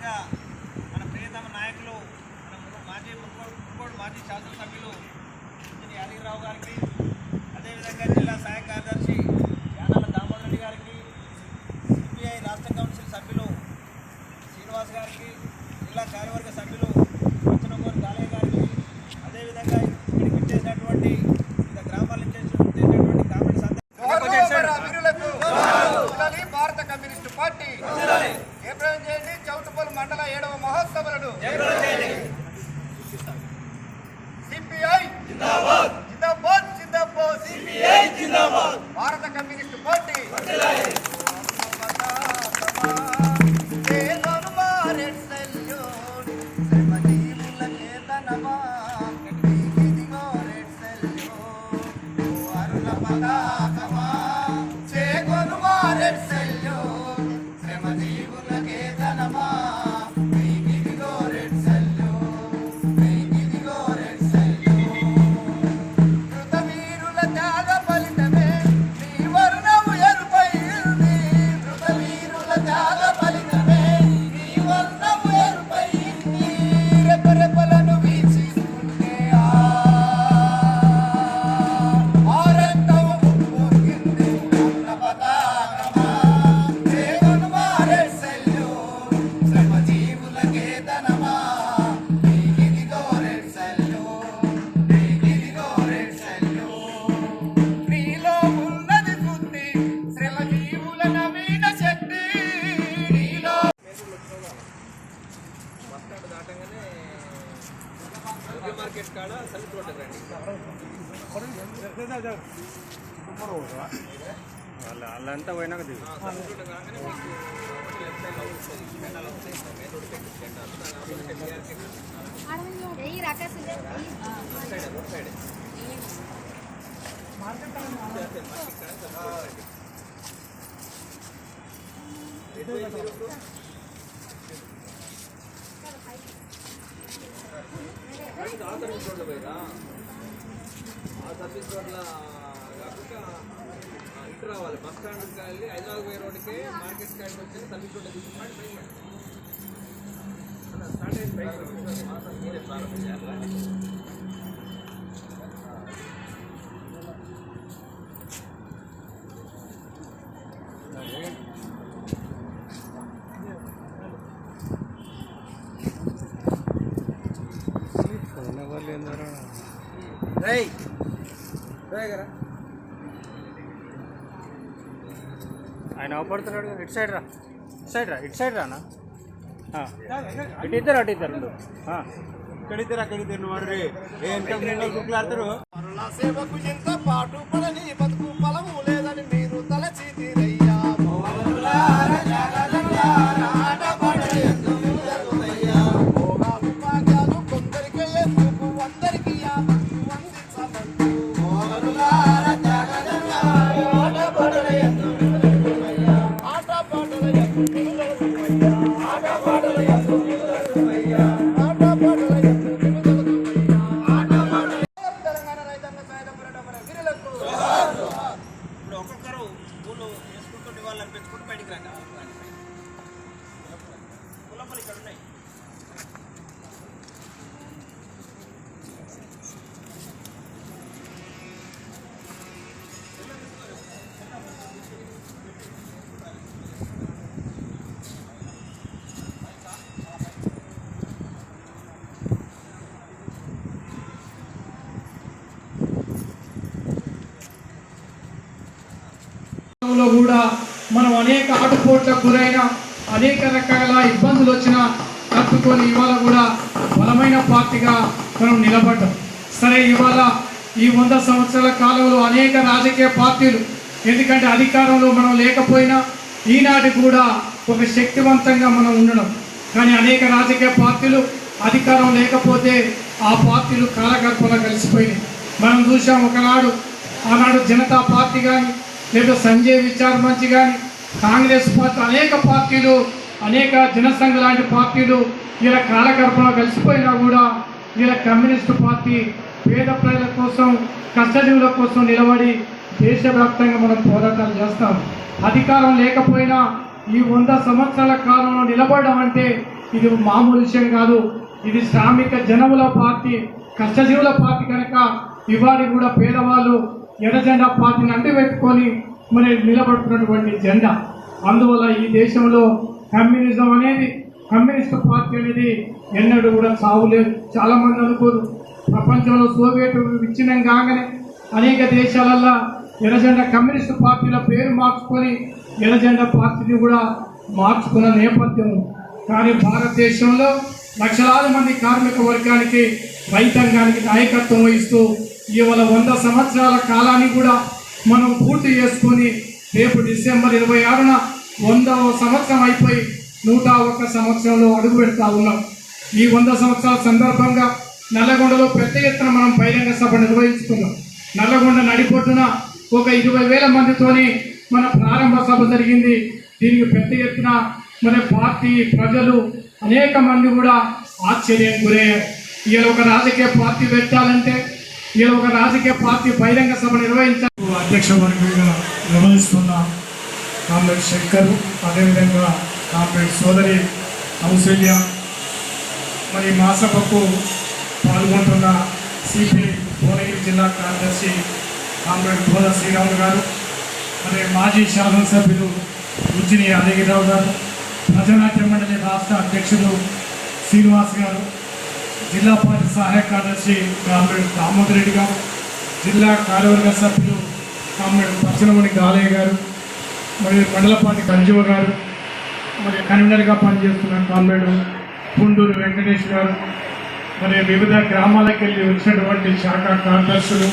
ముఖ్యంగా మన ప్రియతమ నాయకులు మన మాజీ మునుగోడు మాజీ శాసనసభ్యులు ఇంజనీర్ యాదగిరిరావు గారికి అదేవిధంగా జిల్లా సహాయ కార్యదర్శి Mata. వాళ్ళంతా పోయినాక దిగు సరుకు రోడ్డు కాగానే మీకు లెఫ్ట్ సైడ్లో ఉంటుంది జెండాలు వస్తాయి మెయిన్ రోడ్ పెట్టి జెండాలు దాని ఆపోజిట్ టీఆర్సీ ఈ రకసు సైడ్ రోడ్ సైడ్ ఆ సర్వీస్ రోడ్లో పోయిరా ఆ సర్వీస్ రోడ్ల కాకుండా ఆ, ఇటు రావాలి. బస్ స్టాండ్కి వెళ్ళి హైదరాబాద్ పోయే రోడ్డుకి మార్కెట్ సైడ్ వచ్చి సర్వీస్ రోడ్ తీసుకున్నాడు స్టార్ట్ అయింది పైకి రండి. ఆయన అవపడుతున్నాడు కదా, ఇటు సైడ్ రా. ఇటు సైడ్ రా ఇటు సైడ్ రానా. ఇటు ఇద్దరు అటు ఇద్దరు. ఇక్కడిద్దరు అక్కడిద్దరు మరి ఏం ఎంత పాటు పడని బతుకు. లో కూడా మనం అనేక ఆటుపోట్లకు గురైన అనేక రకాల ఇబ్బందులు వచ్చినా తట్టుకొని ఇవాళ కూడా బలమైన పార్టీగా మనం నిలబడ్డాం. సరే ఇవాళ ఈ వంద సంవత్సరాల కాలంలో అనేక రాజకీయ పార్టీలు ఎందుకంటే అధికారంలో మనం లేకపోయినా ఈనాటి కూడా ఒక శక్తివంతంగా మనం ఉండడం కానీ అనేక రాజకీయ పార్టీలు అధికారం లేకపోతే ఆ పార్టీలు కాలగర్భంలో కలిసిపోయినాయి. మనం చూసాం ఒకనాడు ఆనాడు జనతా పార్టీ కానీ లేదా సంజయ్ విచార్ మంచి కానీ కాంగ్రెస్ పార్టీ అనేక పార్టీలు అనేక జనసంఘ లాంటి పార్టీలు వీళ్ళ కాలగర్భంలో కలిసిపోయినా కూడా వీళ్ళ కమ్యూనిస్టు పార్టీ పేద ప్రజల కోసం కష్టజీవుల కోసం నిలబడి దేశవ్యాప్తంగా మనం పోరాటాలు చేస్తాం. అధికారం లేకపోయినా ఈ వంద సంవత్సరాల కాలంలో నిలబడడం అంటే ఇది మామూలు విషయం కాదు. ఇది శ్రామిక జనముల పార్టీ కష్టజీవుల పార్టీ కనుక ఇవాడి కూడా పేదవాళ్ళు ఎడజెండా పార్టీని పార్టీని అంటిపెట్టుకొని మరి నిలబడుతున్నటువంటి జెండా. అందువల్ల ఈ దేశంలో కమ్యూనిజం అనేది కమ్యూనిస్ట్ పార్టీ అనేది ఎన్నడూ కూడా చావులేదు చాలామంది అనుకోరు. ప్రపంచంలో సోవియట్ విచ్ఛిన్నం కాగానే అనేక దేశాలల్లో ఎర్రజెండా కమ్యూనిస్ట్ పార్టీల పేరు మార్చుకొని ఎర్రజెండా పార్టీని కూడా మార్చుకున్న నేపథ్యం కానీ భారతదేశంలో లక్షలాది మంది కార్మిక వర్గానికి రైతాంగానికి నాయకత్వం వహిస్తూ ఇవాళ వంద సంవత్సరాల కాలాన్ని కూడా మనం పూర్తి చేసుకొని రేపు డిసెంబర్ ఇరవై ఆరున వందవ సంవత్సరం అయిపోయి నూట ఒక్క సంవత్సరంలో అడుగు పెడతా ఉన్నాం. ఈ వంద సంవత్సరాల సందర్భంగా నల్లగొండలో పెద్ద ఎత్తున మనం బహిరంగ సభ నిర్వహించుకున్నాం నల్లగొండ నడిపొట్టున ఒక ఇరవై వేల మందితోని మన ప్రారంభ సభ జరిగింది. దీనికి పెద్ద ఎత్తున మన పార్టీ ప్రజలు అనేక మంది కూడా ఆశ్చర్యం గురయ్యారు. ఇవాళ ఒక రాజకీయ పార్టీ పెట్టాలంటే ఇలా ఒక రాజకీయ పార్టీ బహిరంగ సభ నిర్వహించారు అధ్యక్ష వర్గంగా నిర్వహిస్తున్న కామ్రేడ్ శంకర్ అదేవిధంగా కామ్రేడ్ సోదరి కౌశల్య మరి మాసపప్పు పాల్గొంటున్న సిపి భువనగిరి జిల్లా కార్యదర్శి కామ్రేడ్ బోధ శ్రీరాములు గారు మరి మాజీ శాసనసభ్యులు ఉజ్జిని అదగిరిరావు గారు ప్రజానాట్య మండలి రాష్ట్ర అధ్యక్షులు శ్రీనివాస్ గారు జిల్లా పార్టీ సహాయ కార్యదర్శి కామ్రేడ్ దామోదర్ రెడ్డి గారు జిల్లా కార్యవర్గ సభ్యులు కామ్రేడ్ పచ్చనమణి గాలయ్య గారు మరియు మండలపాటి కంజీవ గారు మరి కన్వీనర్గా పనిచేస్తున్న కామ్రేడ్ పుండూరు వెంకటేష్ గారు మరి వివిధ గ్రామాలకు వెళ్ళి వచ్చినటువంటి శాఖ కార్యదర్శులు